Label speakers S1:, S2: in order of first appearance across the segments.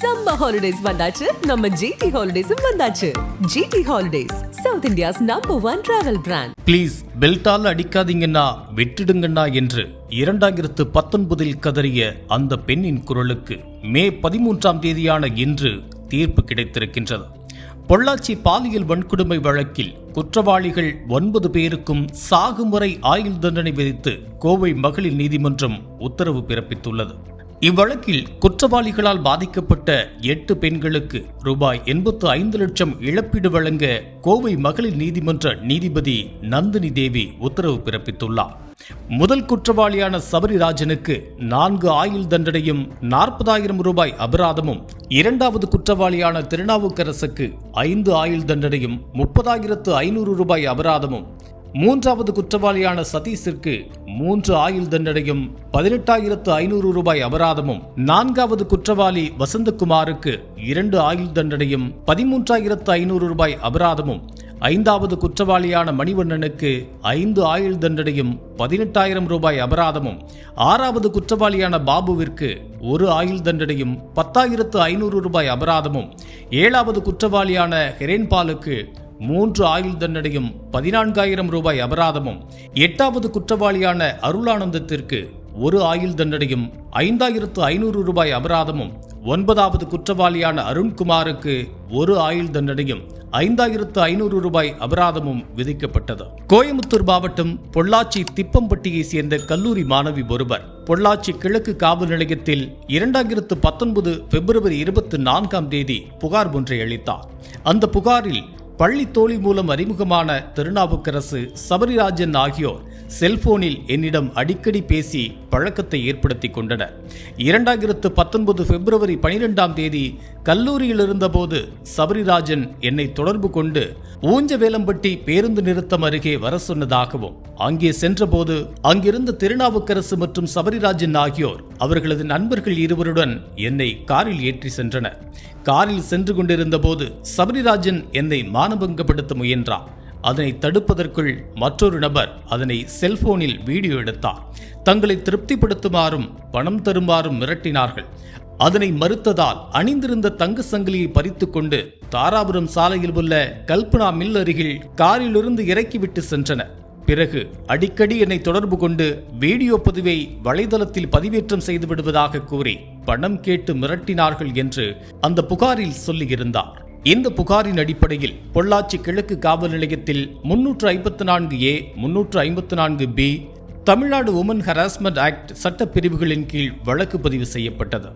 S1: summer holidays வந்தாச்சு நம்ம GT ஹாலிடேஸும் வந்தாச்சு GT holidays South India's number one travel brand
S2: please பெல்டால் அடிக்காதீங்கன்னா விட்டுடுங்கண்ணா என்று இரண்டாயிரத்து பத்தொன்பதில் கதறிய அந்த பெண்ணின் குரலுக்கு மே பதிமூன்றாம் தேதியான இன்று தீர்ப்பு கிடைத்திருக்கின்றது பொள்ளாச்சி பாலியல் வன்கொடுமை வழக்கில் குற்றவாளிகள் ஒன்பது பேருக்கும் சாகுமுறை ஆயுள் தண்டனை விதித்து கோவை மகளிர் நீதிமன்றம் உத்தரவு பிறப்பித்துள்ளது இவ்வழக்கில் குற்றவாளிகளால் பாதிக்கப்பட்ட எட்டு பெண்களுக்கு ரூபாய் எண்பத்து ஐந்து லட்சம் இழப்பீடு வழங்க கோவை மகளிர் நீதிமன்ற நீதிபதி நந்தினி தேவி உத்தரவு பிறப்பித்துள்ளார் முதல் குற்றவாளியான சபரிராஜனுக்கு நான்கு ஆயுள் தண்டனையும் நாற்பதாயிரம் ரூபாய் அபராதமும் இரண்டாவது குற்றவாளியான திருநாவுக்கரசுக்கு ஐந்து ஆயுள் தண்டனையும் முப்பதாயிரத்து ஐநூறு ரூபாய் அபராதமும் மூன்றாவது குற்றவாளியான சதீஷிற்கு மூன்று ஆயுள் தண்டனையும் பதினெட்டாயிரத்து ஐநூறு ரூபாய் அபராதமும் நான்காவது குற்றவாளி வசந்தகுமாருக்கு இரண்டு ஆயுள் தண்டனையும் பதிமூன்றாயிரத்து ஐநூறு ரூபாய் அபராதமும் ஐந்தாவது குற்றவாளியான மணிவண்ணனுக்கு ஐந்து ஆயுள் தண்டனையும் பதினெட்டாயிரம் ரூபாய் அபராதமும் ஆறாவது குற்றவாளியான பாபுவிற்கு ஒரு ஆயுள் தண்டனையும் பத்தாயிரத்து ஐநூறு ரூபாய் அபராதமும் ஏழாவது குற்றவாளியான ஹெரேன்பாலுக்கு மூன்று ஆயுள் தண்டனையும் பதினான்காயிரம் ரூபாய் அபராதமும் எட்டாவது குற்றவாளியான அருளானந்தத்திற்கு ஒரு ஆயுள் தண்டனையும் ஐந்தாயிரத்து ஐநூறு ரூபாய் அபராதமும் ஒன்பதாவது குற்றவாளியான அருண்குமாருக்கு ஒரு ஆயுள் தண்டனையும் ஐந்தாயிரத்து ஐநூறு ரூபாய் அபராதமும் விதிக்கப்பட்டது கோயமுத்தூர் மாவட்டம் பொள்ளாச்சி திப்பம்பட்டியை சேர்ந்த கல்லூரி மாணவி ஒருவர் பொள்ளாச்சி கிழக்கு காவல் நிலையத்தில் இரண்டாயிரத்து பத்தொன்பது பிப்ரவரி இருபத்தி நான்காம் தேதி புகார் ஒன்றை அளித்தார் அந்த புகாரில் பள்ளி தோழி மூலம் அறிமுகமான திருநாவுக்கரசு சபரிராஜன் ஆகியோர் செல்போனில் என்னிடம் அடிக்கடி பேசி பழக்கத்தை ஏற்படுத்தி கொண்டனர் இரண்டாயிரத்து பத்தொன்பது பிப்ரவரி பனிரெண்டாம் தேதி கல்லூரியில் இருந்தபோது சபரிராஜன் என்னை தொடர்பு கொண்டு ஊஞ்சவேலம்பட்டி பேருந்து நிறுத்தம் அருகே வர சொன்னதாகவும் அங்கே சென்றபோது அங்கிருந்த திருநாவுக்கரசு மற்றும் சபரிராஜன் ஆகியோர் அவர்களது நண்பர்கள் இருவருடன் என்னை காரில் ஏற்றி சென்றனர் காரில் சென்று கொண்டிருந்த போது சபரிராஜன் என்னை மானபங்கப்படுத்த முயன்றான் அதனை தடுப்பதற்குள் மற்றொரு நபர் அதனை செல்போனில் வீடியோ எடுத்தார் தங்களை திருப்திப்படுத்துமாறும் பணம் தருமாறும் மிரட்டினார்கள் அதனை மறுத்ததால் அணிந்திருந்த தங்கு சங்கிலியை பறித்து கொண்டு தாராபுரம் சாலையில் உள்ள கல்பனா மில் அருகில் காரிலிருந்து இறக்கிவிட்டு சென்றனர் பிறகு அடிக்கடி என்னை தொடர்பு கொண்டு வீடியோ பதிவை வலைதளத்தில் பதிவேற்றம் செய்து விடுவதாக கூறி பணம் கேட்டு மிரட்டினார்கள் என்று அந்த புகாரில் சொல்லியிருந்தார் இந்த புகாரின் அடிப்படையில் பொள்ளாச்சி கிழக்கு காவல் நிலையத்தில் முன்னூற்று ஐம்பத்து நான்கு ஏ முன்னூற்று ஐம்பத்து நான்கு B Tamil Nadu woman harassment act சட்டப்பிரிவுகளின் கீழ் வழக்கு பதிவு செய்யப்பட்டது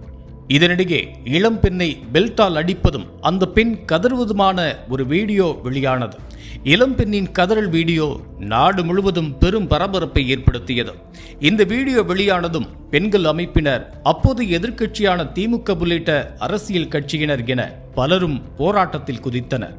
S2: இதனிடையே இளம் பெண்ணை பெல்டால் அடிப்பதும் அந்த பெண் கதறுவதுமான ஒரு வீடியோ வெளியானது இளம் பெண்ணின் கதறல் வீடியோ நாடு முழுவதும் பெரும் பரபரப்பை ஏற்படுத்தியது இந்த வீடியோ வெளியானதும் பெண்கள் அமைப்பினர் அப்போது எதிர்க்கட்சியான திமுக உள்ளிட்ட அரசியல் கட்சியினர் என பலரும் போராட்டத்தில் குதித்தனர்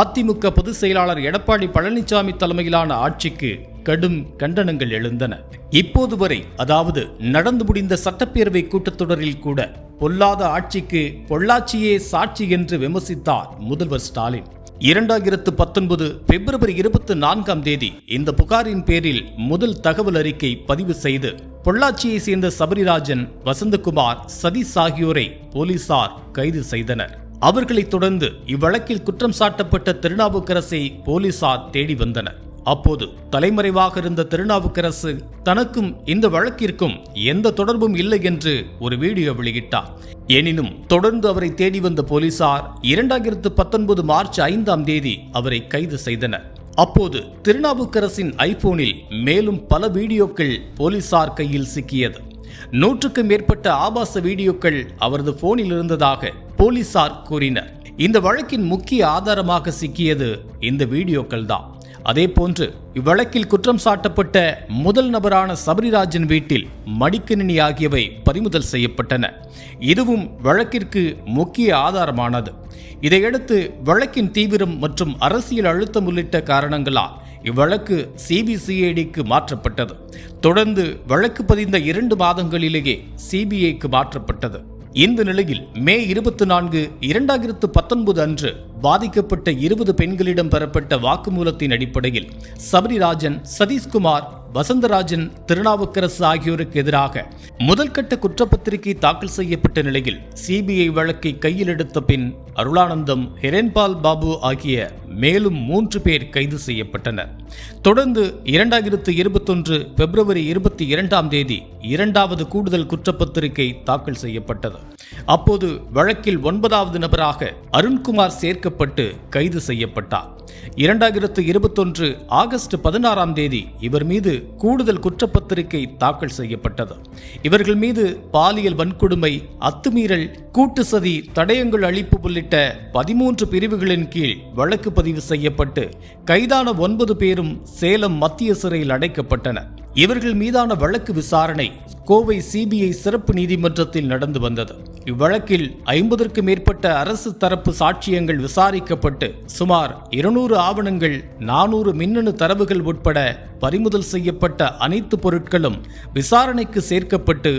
S2: அதிமுக பொதுச் செயலாளர் எடப்பாடி பழனிசாமி தலைமையிலான ஆட்சிக்கு கடும் கண்டனங்கள் எழுந்தன இப்போது வரை அதாவது நடந்து முடிந்த சட்டப்பேரவை கூட்டத்தொடரில் கூட பொல்லாத ஆட்சிக்கு பொள்ளாச்சியே சாட்சி என்று விமர்சித்தார் முதல்வர் ஸ்டாலின் இரண்டாயிரத்து பத்தொன்பது பிப்ரவரி இருபத்தி நான்காம் தேதி இந்த புகாரின் பேரில் முதல் தகவல் அறிக்கை பதிவு செய்து பொள்ளாச்சியை சேர்ந்த சபரிராஜன் வசந்தகுமார் சதீஷ் ஆகியோரை போலீசார் கைது செய்தனர் அவர்களைத் தொடர்ந்து இவ்வழக்கில் குற்றம் சாட்டப்பட்ட திருநாவுக்கரசை போலீசார் தேடி வந்தனர் அப்போது தலைமறைவாக இருந்த திருநாவுக்கரசு தனக்கும் இந்த வழக்கிற்கும் எந்த தொடர்பும் இல்லை என்று ஒரு வீடியோ வெளியிட்டார் எனினும் தொடர்ந்து அவரை தேடி வந்த போலீசார் இரண்டாயிரத்து பத்தொன்பது மார்ச் ஐந்தாம் தேதி அவரை கைது செய்தனர் அப்போது திருநாவுக்கரசின் ஐபோனில் மேலும் பல வீடியோக்கள் போலீசார் கையில் சிக்கியது நூற்றுக்கும் மேற்பட்ட ஆபாச வீடியோக்கள் அவரது போனில் இருந்ததாக போலீசார் கூறினர் இந்த வழக்கின் முக்கிய ஆதாரமாக சிக்கியது இந்த வீடியோக்கள் தான் அதே போன்று இவ்வழக்கில் குற்றம் சாட்டப்பட்ட முதல் நபரான சபரிராஜன் வீட்டில் மடிக்கணினி ஆகியவை பறிமுதல் செய்யப்பட்டன இதுவும் வழக்கிற்கு முக்கிய ஆதாரமானது இதையடுத்து வழக்கின் தீவிரம் மற்றும் அரசியல் அழுத்தம் உள்ளிட்ட காரணங்களால் இவ்வழக்கு சிபிசிஐடிக்கு மாற்றப்பட்டது தொடர்ந்து வழக்கு பதிந்த இரண்டு மாதங்களிலேயே சிபிஐக்கு மாற்றப்பட்டது இந்த நிலையில் மே இருபத்தி நான்கு இரண்டாயிரத்து பத்தொன்பது அன்று பாதிக்கப்பட்ட இருபது பெண்களிடம் பெறப்பட்ட வாக்குமூலத்தின் அடிப்படையில் சபரிராஜன் சதீஷ்குமார் வசந்தராஜன் திருநாவுக்கரசு ஆகியோருக்கு எதிராக முதல்கட்ட குற்றப்பத்திரிகை தாக்கல் செய்யப்பட்ட நிலையில் சிபிஐ வழக்கை கையில் எடுத்த பின் அருளானந்தம் ஹெரன்பால் பாபு ஆகிய மேலும் மூன்று பேர் கைது செய்யப்பட்டனர் தொடர்ந்து இரண்டாயிரத்து இருபத்தொன்று பிப்ரவரி இருபத்தி இரண்டாம் தேதி இரண்டாவது கூடுதல் குற்றப்பத்திரிகை தாக்கல் செய்யப்பட்டது அப்போது வழக்கில் ஒன்பதாவது நபராக அருண்குமார் சேர்க்கப்பட்டு கைது செய்யப்பட்டார் இரண்டாயிரத்து இருபத்தொன்று ஆகஸ்ட் பதினாறாம் தேதி இவர் மீது கூடுதல் குற்றப்பத்திரிகை தாக்கல் செய்யப்பட்டது இவர்கள் மீது பாலியல் வன்கொடுமை அத்துமீறல் கூட்டு சதி தடயங்கள் அழிப்பு உள்ளிட்ட பதிமூன்று பிரிவுகளின் கீழ் வழக்கு பதிவு செய்யப்பட்டு கைதான ஒன்பது பேரும் சேலம் மத்திய சிறையில் அடைக்கப்பட்டனர் இவர்கள் மீதான வழக்கு விசாரணை கோவை சிபிஐ சிறப்பு நீதிமன்றத்தில் நடந்து வந்தது இவ்வழக்கில் ஐம்பதற்கு மேற்பட்ட அரசு தரப்பு சாட்சியங்கள் விசாரிக்கப்பட்டு சுமார் இருநூறு ஆவணங்கள் நானூறு மின்னணு தரவுகள் உட்பட பறிமுதல் செய்யப்பட்ட அனைத்து பொருட்களும் விசாரணைக்கு சேர்க்கப்பட்டு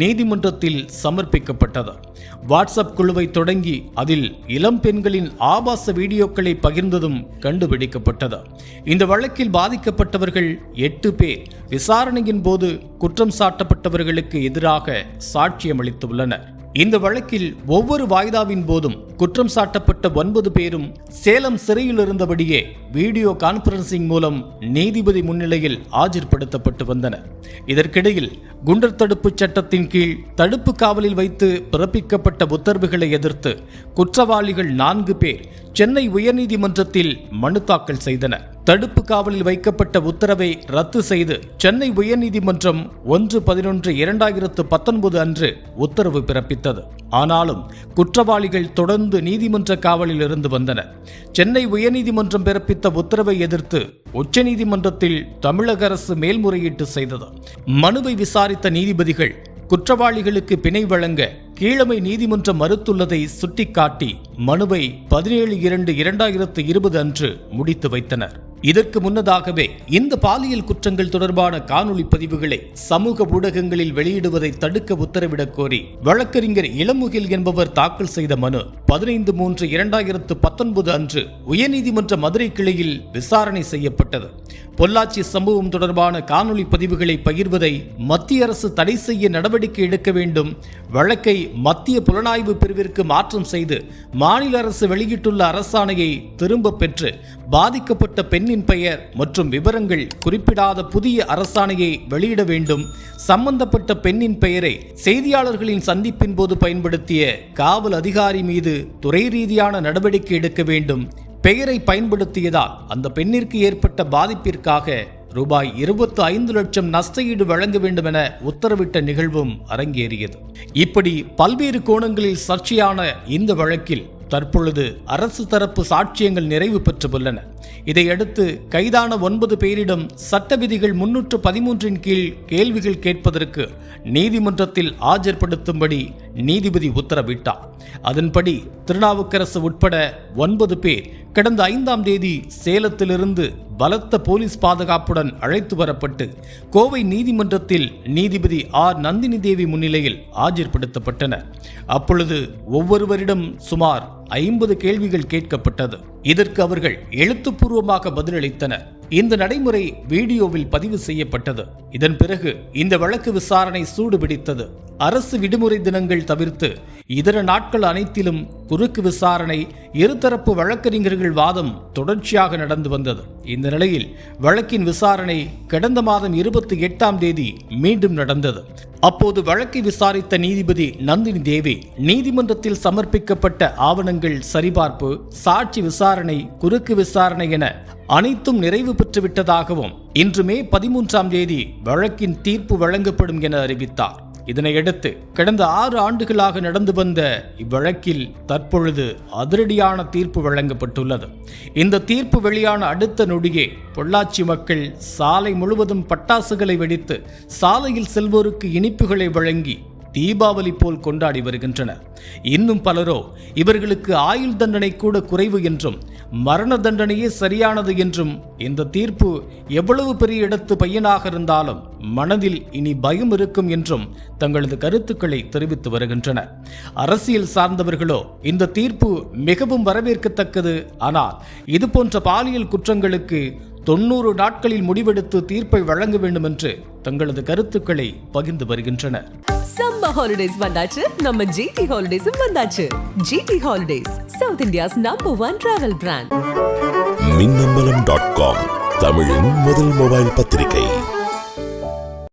S2: நீதிமன்றத்தில் சமர்ப்பிக்கப்பட்டது வாட்ஸ்அப் குழுவை தொடங்கி அதில் இளம் பெண்களின் ஆபாச வீடியோக்களை பகிர்ந்ததும் கண்டுபிடிக்கப்பட்டது இந்த வழக்கில் பாதிக்கப்பட்டவர்கள் எட்டு பேர் விசாரணையின் போது குற்றம் சாட்டப்பட்டவர்களுக்கு எதிராக சாட்சியம் அளித்துள்ளனர் இந்த வழக்கில் ஒவ்வொரு வாய்தாவின் போதும் குற்றம் சாட்டப்பட்ட ஒன்பது பேரும் சேலம் சிறையில் இருந்தபடியே வீடியோ கான்பரன்சிங் மூலம் நீதிபதி முன்னிலையில் ஆஜர்படுத்தப்பட்டு வந்தனர் இதற்கிடையில் குண்டர் தடுப்பு சட்டத்தின் கீழ் தடுப்பு காவலில் வைத்து பிறப்பிக்கப்பட்ட உத்தரவுகளை எதிர்த்து குற்றவாளிகள் நான்கு பேர் சென்னை உயர்நீதிமன்றத்தில் மனு தாக்கல் செய்தனர் தடுப்பு காவலில் வைக்கப்பட்ட உத்தரவை ரத்து செய்து சென்னை உயர்நீதிமன்றம் ஒன்று பதினொன்று இரண்டாயிரத்து பத்தொன்பது அன்று உத்தரவு பிறப்பித்தது ஆனாலும் குற்றவாளிகள் தொடர்ந்து நீதிமன்ற காவலில் இருந்து வந்தனர் சென்னை உயர்நீதிமன்றம் பிறப்பித்த உத்தரவை எதிர்த்து உச்சநீதிமன்றத்தில் தமிழக அரசு மேல்முறையீட்டு செய்தது மனுவை விசாரித்த நீதிபதிகள் குற்றவாளிகளுக்கு பிணை வழங்க கீழமை நீதிமன்றம் மறுத்துள்ளதை சுட்டிக்காட்டி மனுவை பதினேழு இரண்டு இரண்டாயிரத்து இருபது அன்று முடித்து வைத்தனர் இதற்கு முன்னதாகவே இந்த பாலியல் குற்றங்கள் தொடர்பான காணொலி பதிவுகளை சமூக ஊடகங்களில் வெளியிடுவதை தடுக்க உத்தரவிடக் கோரி வழக்கறிஞர் இளமுகில் என்பவர் தாக்கல் செய்த மனு பதினைந்து மூன்று இரண்டாயிரத்து பத்தொன்பது அன்று உயர்நீதிமன்ற மதுரை கிளையில் விசாரணை செய்யப்பட்டது பொள்ளாச்சி சம்பவம் தொடர்பான காணொலி பதிவுகளை பகிர்வதை மத்திய அரசு தடை செய்ய நடவடிக்கை எடுக்க வேண்டும் வழக்கை மத்திய புலனாய்வு பிரிவிற்கு மாற்றம் செய்து மாநில அரசு வெளியிட்டுள்ள அரசாணையை திரும்ப பெற்று பாதிக்கப்பட்ட பெண்ணின் பெயர் மற்றும் விவரங்கள் குறிப்பிடாத புதிய அரசாணையை வெளியிட வேண்டும் சம்பந்தப்பட்ட பெண்ணின் பெயரை செய்தியாளர்களின் சந்திப்பின் போது பயன்படுத்திய காவல் அதிகாரி மீது துறை ரீதியான நடவடிக்கை எடுக்க வேண்டும் பெயரை பயன்படுத்தியதால் அந்த பெண்ணிற்கு ஏற்பட்ட பாதிப்பிற்காக ரூபாய் இருபத்து ஐந்து லட்சம் நஷ்டஈடு வழங்க வேண்டும் என உத்தரவிட்ட நிகழ்வும் அரங்கேறியது இப்படி பல்வேறு கோணங்களில் சர்ச்சையான இந்த வழக்கில் தற்பொழுது அரசு தரப்பு சாட்சியங்கள் நிறைவு பெற்றுள்ளன இதையடுத்து கைதான ஒன்பது பேரிடம் சட்ட விதிகள் முன்னூற்று பதிமூன்றின் கீழ் கேள்விகள் கேட்பதற்கு நீதிமன்றத்தில் ஆஜர்படுத்தும்படி நீதிபதி உத்தரவிட்டார் அதன்படி திருநாவுக்கரசு உட்பட ஒன்பது பேர் கடந்த ஐந்தாம் தேதி சேலத்திலிருந்து பலத்த போலீஸ் பாதுகாப்புடன் அழைத்து வரப்பட்டு கோவை நீதிமன்றத்தில் நீதிபதி ஆர் நந்தினி தேவி முன்னிலையில் ஆஜர்படுத்தப்பட்டனர் அப்பொழுது ஒவ்வொருவரிடம் சுமார் ஐம்பது கேள்விகள் கேட்கப்பட்டது இதற்கு அவர்கள் எழுத்துப்பூர்வமாக பதிலளித்தனர் இந்த நடைமுறை வீடியோவில் பதிவு செய்யப்பட்டது இதன் பிறகு இந்த வழக்கு விசாரணை சூடுபிடித்தது அரசு விடுமுறை தினங்கள் தவிர்த்து இதர நாட்கள் அனைத்திலும் குறுக்கு விசாரணை இருதரப்பு வழக்கறிஞர்கள் வாதம் தொடர்ச்சியாக நடந்து வந்தது இந்த நிலையில் வழக்கின் விசாரணை கடந்த மாதம் இருபத்தி எட்டாம் தேதி மீண்டும் நடந்தது அப்போது வழக்கை விசாரித்த நீதிபதி நந்தினி தேவி நீதிமன்றத்தில் சமர்ப்பிக்கப்பட்ட ஆவணங்கள் சரிபார்ப்பு சாட்சி விசாரணை குறுக்கு விசாரணை என அனைத்தும் நிறைவு பெற்றுவிட்டதாகவும் இன்று மே பதிமூன்றாம் தேதி வழக்கின் தீர்ப்பு வழங்கப்படும் என அறிவித்தார் இதனையடுத்து கடந்த ஆறு ஆண்டுகளாக நடந்து வந்த இவ்வழக்கில் தற்பொழுது அதிரடியான தீர்ப்பு வழங்கப்பட்டுள்ளது இந்த தீர்ப்பு வெளியான அடுத்த நொடியே பொள்ளாச்சி மக்கள் சாலை முழுவதும் பட்டாசுகளை வெடித்து சாலையில் செல்வோருக்கு இனிப்புகளை வழங்கி தீபாவளி போல் கொண்டாடி வருகின்றனர் இன்னும் பலரோ இவர்களுக்கு ஆயுள் தண்டனை கூட குறைவு என்றும் மரண தண்டனையே சரியானது என்றும் இந்த தீர்ப்பு எவ்வளவு பெரிய இடத்து பையனாக இருந்தாலும் மனதில் இனி பயம் இருக்கும் என்றும் தங்களது கருத்துக்களை தெரிவித்து வருகின்றனர் அரசியல் சார்ந்தவர்களோ இந்த தீர்ப்பு மிகவும் வரவேற்கத்தக்கது ஆனால் இதுபோன்ற பாலியல் குற்றங்களுக்கு தொன்னூறு நாட்களில் முடிவெடுத்து தீர்ப்பை வழங்க வேண்டும் என்று தங்களது கருத்துக்களை பகிர்ந்து வருகின்றனர்
S1: சம்ம ஹாலிடேஸ் வந்தாச்சு நம்ம ஜிடி ஹாலிடேஸும் வந்தாச்சு GT holidays South India's number one travel brand Minnambalam dot com தமிழின் முதல் மொபைல் பத்திரிகை